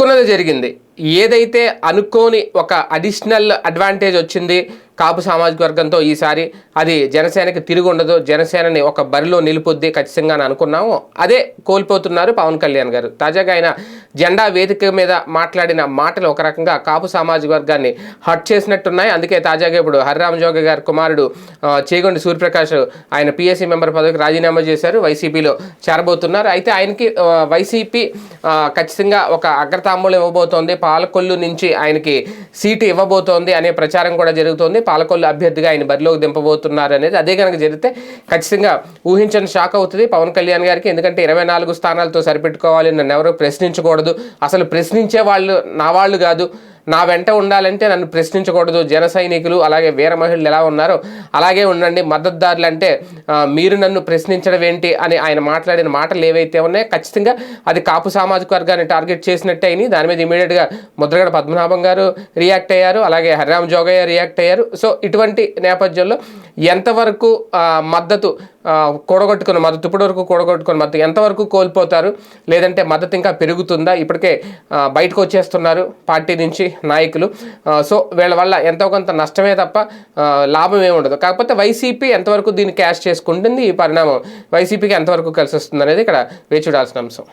అనుకున్నది జరిగింది. ఏదైతే అనుకోని ఒక అడిషనల్ అడ్వాంటేజ్ వచ్చింది కాపు సామాజిక వర్గంతో ఈసారి అది జనసేనకి తిరిగి ఉండదు జనసేనని ఒక బరిలో నిలుపుద్ది ఖచ్చితంగా అని అనుకున్నాము. అదే కోల్పోతున్నారు పవన్ కళ్యాణ్ గారు. తాజాగా ఆయన జెండా వేదిక మీద మాట్లాడిన మాటలు ఒక రకంగా కాపు సామాజిక వర్గాన్ని హట్ చేసినట్టున్నాయి. అందుకే తాజాగా ఇప్పుడు హరిరామ్ జోగి గారి కుమారుడు చేగొండి సూర్యప్రకాష్ ఆయన పిఎస్సి మెంబర్ పదవికి రాజీనామా చేశారు. వైసీపీలో చేరబోతున్నారు. అయితే ఆయనకి వైసీపీ ఖచ్చితంగా ఒక అగ్రతాంబూలం ఇవ్వబోతోంది. పాలకొల్లు నుంచి ఆయనకి సీటు ఇవ్వబోతోంది అనే ప్రచారం కూడా జరుగుతోంది. పాలకొల్లు అభ్యర్థిగా ఆయన బరిలోకి దింపబోతున్నారు అనేది అదే కనుక జరిగితే ఖచ్చితంగా ఊహించని షాక్ అవుతుంది పవన్ కళ్యాణ్ గారికి. ఎందుకంటే ఇరవై నాలుగు స్థానాలతో సరిపెట్టుకోవాలి నన్ను ఎవరు ప్రశ్నించకూడదు. అసలు ప్రశ్నించే వాళ్ళు నా వాళ్ళు కాదు. నా వెంట ఉండాలంటే నన్ను ప్రశ్నించకూడదు. జన సైనికులు అలాగే వీర మహిళలు ఎలా ఉన్నారో అలాగే ఉండండి. మద్దతుదారులు అంటే మీరు నన్ను ప్రశ్నించడం ఏంటి అని ఆయన మాట్లాడిన మాటలు ఏవైతే ఉన్నాయో ఖచ్చితంగా అది కాపు సామాజిక వర్గాన్ని టార్గెట్ చేసినట్టే అయినాయి. దాని మీద ఇమీడియట్గా ముద్రగడ పద్మనాభం గారు రియాక్ట్ అయ్యారు. అలాగే హరిరామ్ జోగయ్య రియాక్ట్ అయ్యారు. సో ఇటువంటి నేపథ్యంలో ఎంతవరకు మద్దతు కూడగొట్టుకుని కూడగొట్టుకున్న మద్దతు ఇప్పటి వరకు కూడగొట్టుకున్న మద్దతు ఎంతవరకు కోల్పోతారు? లేదంటే మద్దతు ఇంకా పెరుగుతుందా? ఇప్పటికే బయటకు వచ్చేస్తున్నారు పార్టీ నుంచి నాయకులు. సో వీళ్ళ వల్ల ఎంతో కొంత నష్టమే తప్ప లాభం ఏమి ఉండదు. కాకపోతే వైసీపీ ఎంతవరకు దీన్ని క్యాష్ చేసుకుంటుంది? ఈ పరిణామం వైసీపీకి ఎంతవరకు కలిసి వస్తుంది అనేది ఇక్కడ వేచి చూడాల్సిన అంశం.